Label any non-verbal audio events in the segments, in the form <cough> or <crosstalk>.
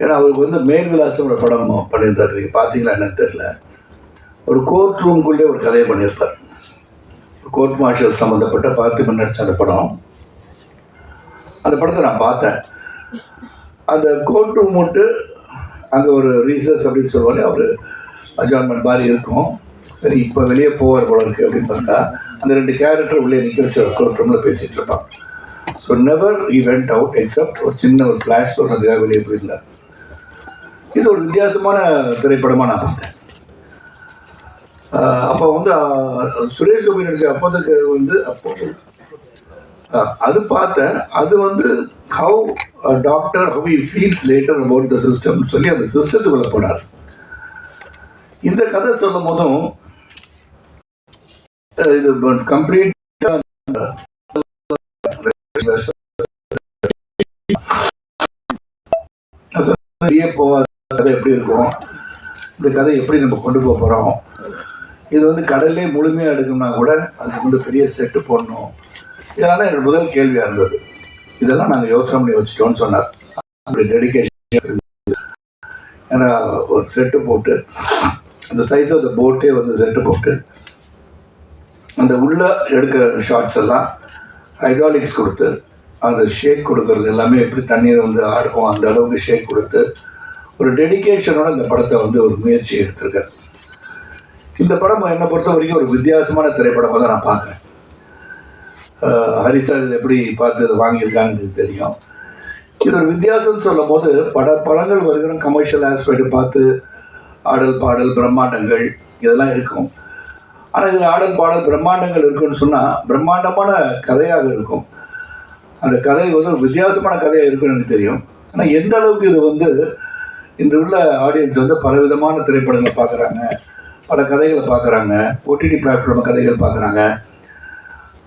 ஏன்னா அவருக்கு வந்து மேல் விலாசம் ஒரு படம் பண்ணியிருந்தார். நீங்கள் பார்த்தீங்களா என்னன்னு தெரியல. ஒரு கோர்ட் ரூம்குள்ளே ஒரு கதையை பண்ணியிருப்பார். கோர்ட் மார்ஷல் சம்மந்தப்பட்ட பார்த்திபன் நடித்த அந்த படம். அந்த படத்தை நான் பார்த்தேன். அந்த கோர்ட் ரூம் விட்டு அங்கே ஒரு ரீசர்ஸ் அப்படின்னு சொல்லுவாங்க. அவர் அஜான்மெண்ட் மாதிரி இருக்கும். சரி இப்போ வெளியே போவார் போல இருக்கு அப்படின்னு பார்த்தா அந்த ரெண்டு கேரக்டர் உள்ளே நிற்க வச்சு கோர்ட் ரூமில் பேசிகிட்டு இருப்பான். So never I went out except ஒரு சின்ன ஒரு ஃப்ளாஷ் சொல்கிறதுக்காக வெளியே போயிருந்தார். இது ஒரு வித்தியாசமான திரைப்படமாக நான் பார்த்தேன். அப்போ வந்து சுரேஷ் கோபி நடிச்ச அப்போதுக்கு வந்து அப்போ அது பார்த்தேன். அது வந்து how doctor how you feels later about the system சொல்லி அந்த சிஸ்டத்துக்குள்ளே போனார். இந்த கதை சொல்லும் போதும் இது கம்ப்ளீட்டாக கதை எப்படி இருக்கும்? இந்த கதை எப்படி நம்ம கொண்டு போக போகிறோம் இது வந்து கடல்லே முழுமையாக எடுக்கணும்னா கூட அதுக்கு வந்து பெரிய செட்டு போடணும். இதனால் தான் என்னோட முதல் கேள்வியாக இருந்தது. இதெல்லாம் நாங்கள் யோசனை பண்ணி வச்சுட்டோம்னு சொன்னார். அப்படி டெடிக்கேஷன் ஏன்னா ஒரு செட்டு போட்டு அந்த சைஸ் ஆஃப் த போட்டே வந்து செட்டு போட்டு அந்த உள்ளே எடுக்கிற ஷார்ட்ஸ் எல்லாம் ஹைட்ராலிக்ஸ் கொடுத்து அந்த ஷேக் கொடுக்கறது எல்லாமே எப்படி தண்ணீர் வந்து ஆடும் அந்த அளவுக்கு ஷேக் கொடுத்து ஒரு டெடிகேஷனோட இந்த படத்தை வந்து ஒரு முயற்சி எடுத்திருக்கார். இந்த படம் என்னை பொறுத்த வரைக்கும் ஒரு வித்தியாசமான திரைப்படமாக தான் நான் பார்க்குறேன். ஹரி சார் இது எப்படி பார்த்து இதை வாங்கியிருக்காங்கன்னு எனக்கு தெரியும். இது ஒரு வித்தியாசம்னு சொல்லும் போது பட படங்கள் வருகிற கமர்ஷியல் ஆஸ்பெக்ட் பார்த்து ஆடல் பாடல் பிரம்மாண்டங்கள் இதெல்லாம் இருக்கும். ஆனால் இதில் ஆடல் பாடல் பிரம்மாண்டங்கள் இருக்குன்னு சொன்னால் பிரம்மாண்டமான கதையாக இருக்கும். அந்த கதை வந்து ஒரு வித்தியாசமான கதையாக இருக்குன்னு எனக்கு தெரியும். ஆனால் எந்த அளவுக்கு இது வந்து இன்று உள்ள ஆடியன்ஸ் வந்து பல விதமான திரைப்படங்களை பார்க்குறாங்க. பல கதைகளை பார்க்குறாங்க. ஓடிடி பிளாட்ஃபார்ம் கதைகள் பார்க்குறாங்க.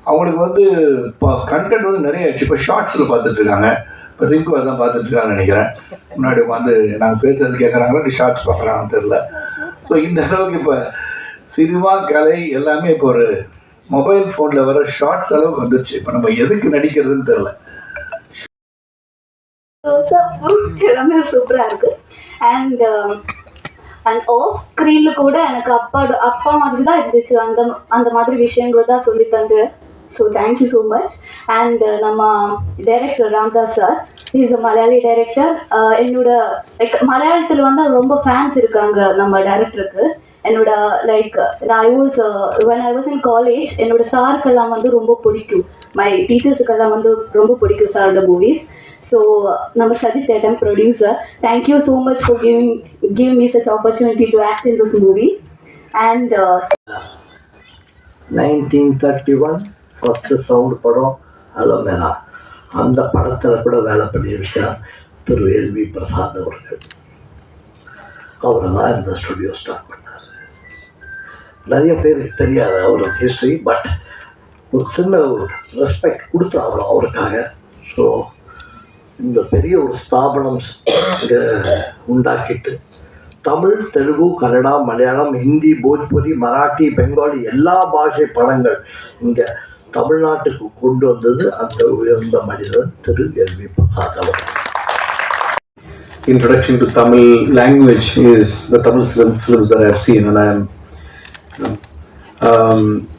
அவங்களுக்கு வந்து இப்போ கண்டென்ட் வந்து நிறைய ஆயிடுச்சு. இப்போ ஷார்ட்ஸில் பார்த்துட்ருக்காங்க இப்போ ரிங்கு அதான் பார்த்துட்ருக்காங்கன்னு நினைக்கிறேன். முன்னாடி வந்து நாங்கள் பேசுறது கேட்குறாங்களா இல்லை ஷார்ட்ஸ் பார்க்குறாங்கன்னு தெரில ஸோ இந்த அளவுக்கு இப்போ சினிமா கலை எல்லாமே இப்போ ஒரு மொபைல் ஃபோனில் வர ஷார்ட்ஸ் அளவுக்கு வந்துருச்சு. இப்போ நம்ம எதுக்கு நடிக்கிறதுன்னு தெரில <laughs> எல்லாமே சூப்பராக இருக்கு. அண்ட் அண்ட் ஆஃப் ஸ்க்ரீனில் கூட எனக்கு அப்பா அப்பா மாதிரி தான் இருந்துச்சு. அந்த அந்த மாதிரி விஷயங்கள் தான் சொல்லி தந்து so thank you so much and நம்ம director Ramdas sir is a Malayali director என்னோட லைக் மலையாளத்தில் வந்து ரொம்ப ஃபேன்ஸ் இருக்காங்க நம்ம டைரக்டருக்கு என்னோட like I was when I was in college என்னோட சாருக்கெல்லாம் வந்து ரொம்ப பிடிக்கும். மை டீச்சர்ஸுக்கெல்லாம் வந்து ரொம்ப பிடிக்கும் சாரோட மூவிஸ் ஸோ நம்ம Sajith ஏட்டம் producer thank you so much for giving give me such opportunity to act in this movie and nineteen thirty one first sound படம் அலமேனா அந்த படத்தில் கூட வேலை பண்ணியிருக்கார் திரு எல்வி பிரசாத் அவர்கள். அவர் தான் இந்த ஸ்டுடியோ ஸ்டார்ட் பண்ணார் நிறைய பேருக்கு தெரியாது அவர் ஹிஸ்ட்ரி பட் ஒரு சின்ன ரெஸ்பெக்ட் கொடுத்து அவ்வளோ அவருக்காக. ஸோ இந்த பெரிய ஒரு ஸ்தாபனம் இங்கே உண்டாக்கிட்டு தமிழ் தெலுங்கு கன்னடா மலையாளம் ஹிந்தி போஜ்புரி மராட்டி பெங்காலி எல்லா பாஷை படங்கள் இங்கே தமிழ்நாட்டுக்கு கொண்டு வந்தது அந்த உயர்ந்த மனிதன் திரு எல்வி பிரசாத் அவர் introduction to Tamil language is the Tamil film, films that I've seen, and um,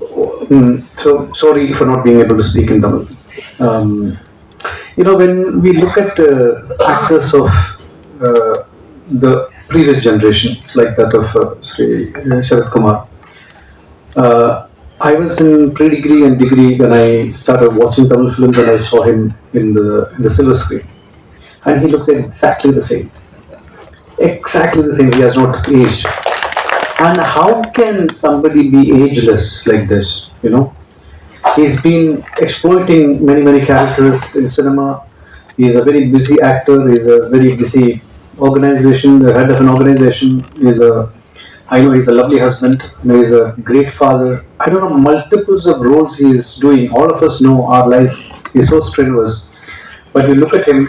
mm, so sorry for not being able to speak in Tamil. Um, you know, when we look at uh, actors of uh, the previous generation, like that of uh, Sri uh, Sharat Kumar, uh, I was in pre-degree and degree when I started watching Tamil films, and I saw him in the in the silver screen and he looks exactly the same. Exactly the same. He has not aged. And how can somebody be ageless like this? You know, he's been exploiting many many characters in cinema. He's a very busy actor. He's a very busy organization, the head of an organization. He's a I know he's a lovely husband. You know, he's a great father. I don't know multiples of roles he's doing. All of us know our life is so strenuous, but you look at him